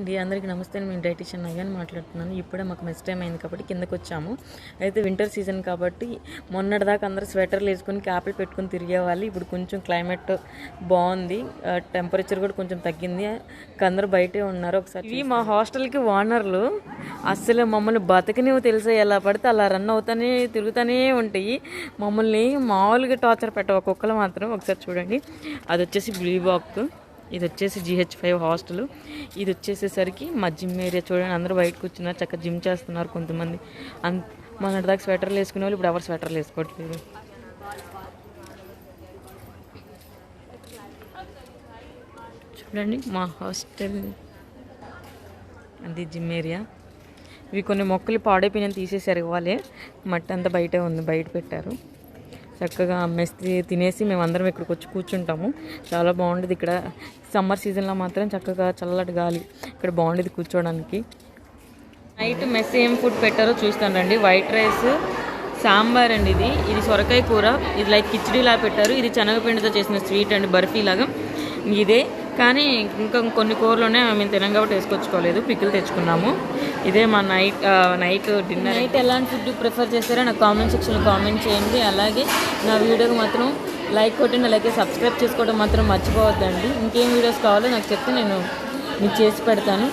అండి అందరికీ నమస్తే. నేను డైటిషియన్ అయ్యాని మాట్లాడుతున్నాను. ఇప్పుడే మాకు మెస్ టైం అయింది కాబట్టి కిందకు వచ్చాము. అయితే వింటర్ సీజన్ కాబట్టి మొన్నటిదాకా అందరూ స్వెటర్లు వేసుకొని క్యాపులు పెట్టుకొని తిరిగేవాళ్ళు. ఇప్పుడు కొంచెం క్లైమేట్ బాగుంది. టెంపరేచర్ కూడా కొంచెం తగ్గింది. అందరూ బయటే ఉన్నారు. ఒకసారి ఇవి మా హాస్టల్కి ఓనర్లు. అస్సలు మమ్మల్ని బతకనివి తెలుసా ఎలా పడితే అలా రన్ అవుతానే తిరుగుతూనే ఉంటాయి. మమ్మల్ని మామూలుగా టార్చర్ పెట్ట ఒక్కొక్కరు మాత్రం. ఒకసారి చూడండి. అది వచ్చేసి బ్లూ బాక్ ఇది వచ్చేసి జిహెచ్ ఫైవ్ హాస్టల్. ఇది వచ్చేసేసరికి మా జిమ్ ఏరియా చూడండి అందరూ బయట కూర్చున్నారు చక్కగా జిమ్ చేస్తున్నారు కొంతమంది. అంత మొన్నటి దాకా స్వెటర్లు వేసుకునే వాళ్ళు ఇప్పుడు ఎవరు స్వెటర్లు వేసుకోవట్లేదు. చూడండి మా హాస్టల్ అది జిమ్ ఏరియా ఇవి కొన్ని మొక్కలు పాడైపోయిన తీసేసారు ఇవ్వాలి. మట్టి అంతా బయటే ఉంది బయట పెట్టారు. చక్కగా మెస్ తినేసి మేము అందరం ఇక్కడికి వచ్చి కూర్చుంటాము. చాలా బాగుండేది ఇక్కడ. సమ్మర్ సీజన్లో మాత్రం చక్కగా చల్లటి గాలి. ఇక్కడ బాగుండేది కూర్చోవడానికి నైట్ మెస్ ఏం ఫుడ్ పెట్టారో చూస్తాను రండి. వైట్ రైస్ సాంబార్ అండి ఇది. ఇది సొరకాయ కూర. ఇది లైక్ కిచిడీలా పెట్టారు. ఇది శనగపిండితో చేసిన స్వీట్ అండి బర్ఫీ లాగా. ఇదే. కానీ ఇంకా కొన్ని కూరలోనే మేము తినం కాబట్టి వేసుకొచ్చుకోలేదు. పిక్కులు తెచ్చుకున్నాము. ఇదే మా నైట్ నైట్ డిన్నర్. నైట్ ఎలాంటి ఫుడ్ ప్రిఫర్ చేస్తారో నాకు కామెంట్ సెక్షన్లో కామెంట్ చేయండి. అలాగే నా వీడియోకి మాత్రం లైక్ కొట్టండి అలాగే సబ్స్క్రైబ్ చేసుకోవడం మాత్రం మర్చిపోవద్దండి. ఇంకేం వీడియోస్ కావాలో నాకు చెప్తే నేను మీకు చేసి పెడతాను.